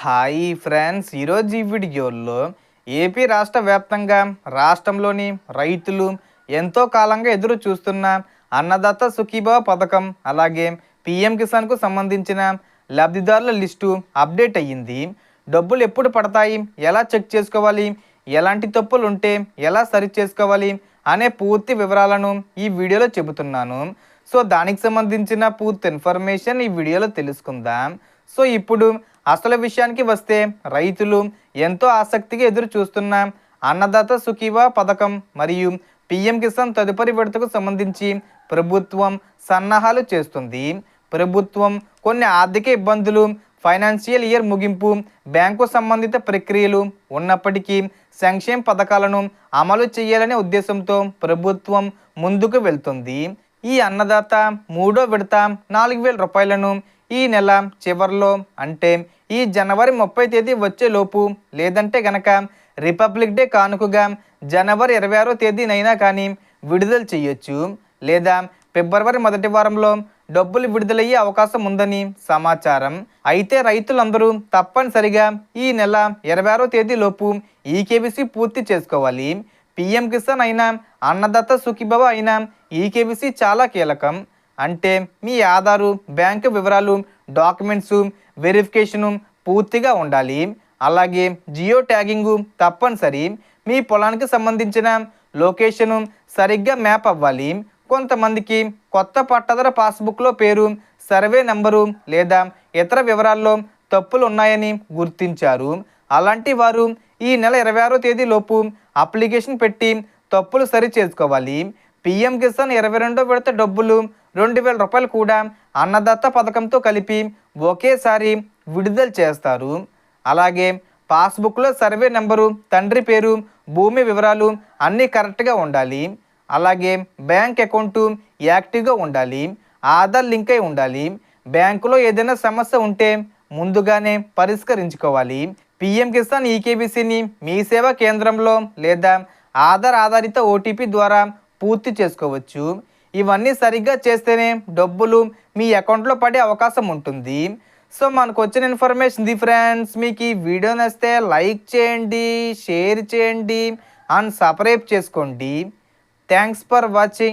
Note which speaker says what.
Speaker 1: Hi friends ఈరోజు ఈ వీడియోలో ఏపీ రాష్ట్ర వ్యాప్తంగా రాష్ట్రంలోని రైతులు ఎంతో కాలంగా ఎదురు చూస్తున్న అన్నదాత సుఖీభావ పథకం అలాగే పిఎం కిసాన్కు సంబంధించిన లబ్ధిదారుల లిస్టు అప్డేట్ అయ్యింది. డబ్బులు ఎప్పుడు పడతాయి? ఎలా చెక్ చేసుకోవాలి? ఎలాంటి తప్పులు ఉంటే ఎలా సరి చేసుకోవాలి? అనే పూర్తి వివరాలను ఈ వీడియోలో చెబుతున్నాను. సో దానికి సంబంధించిన పూర్తి ఇన్ఫర్మేషన్ ఈ వీడియోలో తెలుసుకుందాం. సో ఇప్పుడు అసలు విషయానికి వస్తే రైతులు ఎంతో ఆసక్తిగా ఎదురు చూస్తున్న అన్నదాత సుఖీవా పథకం మరియు పిఎం కిసాన్ తదుపరి విడతకు సంబంధించి ప్రభుత్వం సన్నాహాలు చేస్తుంది. ప్రభుత్వం కొన్ని ఆర్థిక ఇబ్బందులు ఫైనాన్షియల్ ఇయర్ ముగింపు బ్యాంకు సంబంధిత ప్రక్రియలు ఉన్నప్పటికీ సంక్షేమ పథకాలను అమలు చేయాలనే ఉద్దేశంతో ప్రభుత్వం ముందుకు వెళ్తుంది. ఈ అన్నదాత మూడో విడత నాలుగు వేల రూపాయలను ఈ నెల చివరిలో అంటే ఈ జనవరి ముప్పై తేదీ వచ్చేలోపు లేదంటే గనక రిపబ్లిక్ డే కానుకగా జనవరి ఇరవై ఆరో తేదీనైనా కానీ విడుదల చేయొచ్చు. లేదా ఫిబ్రవరి మొదటి వారంలో డబ్బులు విడుదలయ్యే అవకాశం ఉందని సమాచారం. అయితే రైతులందరూ తప్పనిసరిగా ఈ నెల ఇరవై ఆరో తేదీలోపు ఈ పూర్తి చేసుకోవాలి. పిఎం కిసాన్ అయినా అన్నదాత సుఖీభవ అయినా ఈ చాలా కీలకం. అంటే మీ ఆధారు బ్యాంకు వివరాలు డాక్యుమెంట్స్ వెరిఫికేషను పూర్తిగా ఉండాలి. అలాగే జియో ట్యాగింగు తప్పనిసరి. మీ పొలానికి సంబంధించిన లొకేషను సరిగ్గా మ్యాప్ అవ్వాలి. కొంతమందికి కొత్త పట్టదర పాస్బుక్లో పేరు సర్వే నెంబరు లేదా ఇతర వివరాల్లో తప్పులు ఉన్నాయని గుర్తించారు. అలాంటి వారు ఈ నెల ఇరవై ఆరో తేదీలోపు అప్లికేషన్ పెట్టి తప్పులు సరి చేసుకోవాలి. పిఎం కిసాన్ ఇరవై రెండో విడత డబ్బులు రెండు వేల రూపాయలు కూడా అన్నదాత పథకంతో కలిపి ఒకేసారి విడుదల చేస్తారు. అలాగే పాస్బుక్లో సర్వే నెంబరు తండ్రి పేరు భూమి వివరాలు అన్నీ కరెక్ట్గా ఉండాలి. అలాగే బ్యాంక్ అకౌంటు యాక్టివ్గా ఉండాలి. ఆధార్ లింక్ అయి ఉండాలి. బ్యాంకులో ఏదైనా సమస్య ఉంటే ముందుగానే పరిష్కరించుకోవాలి. పిఎం కిసాన్ ఈకేబీసీని మీ సేవా కేంద్రంలో లేదా ఆధార్ ఆధారిత ఓటీపీ ద్వారా పూర్తి చేసుకోవచ్చు. ఇవన్నీ సరిగ్గా చేస్తేనే డబ్బులు మీ అకౌంట్లో పడే అవకాశం ఉంటుంది. సో మనకు వచ్చిన ఇన్ఫర్మేషన్ ది ఫ్రెండ్స్ మీకు ఈ వీడియో నచ్చితే లైక్ చేయండి షేర్ చేయండి అండ్ సబ్స్క్రైబ్ చేసుకోండి. Thanks for watching.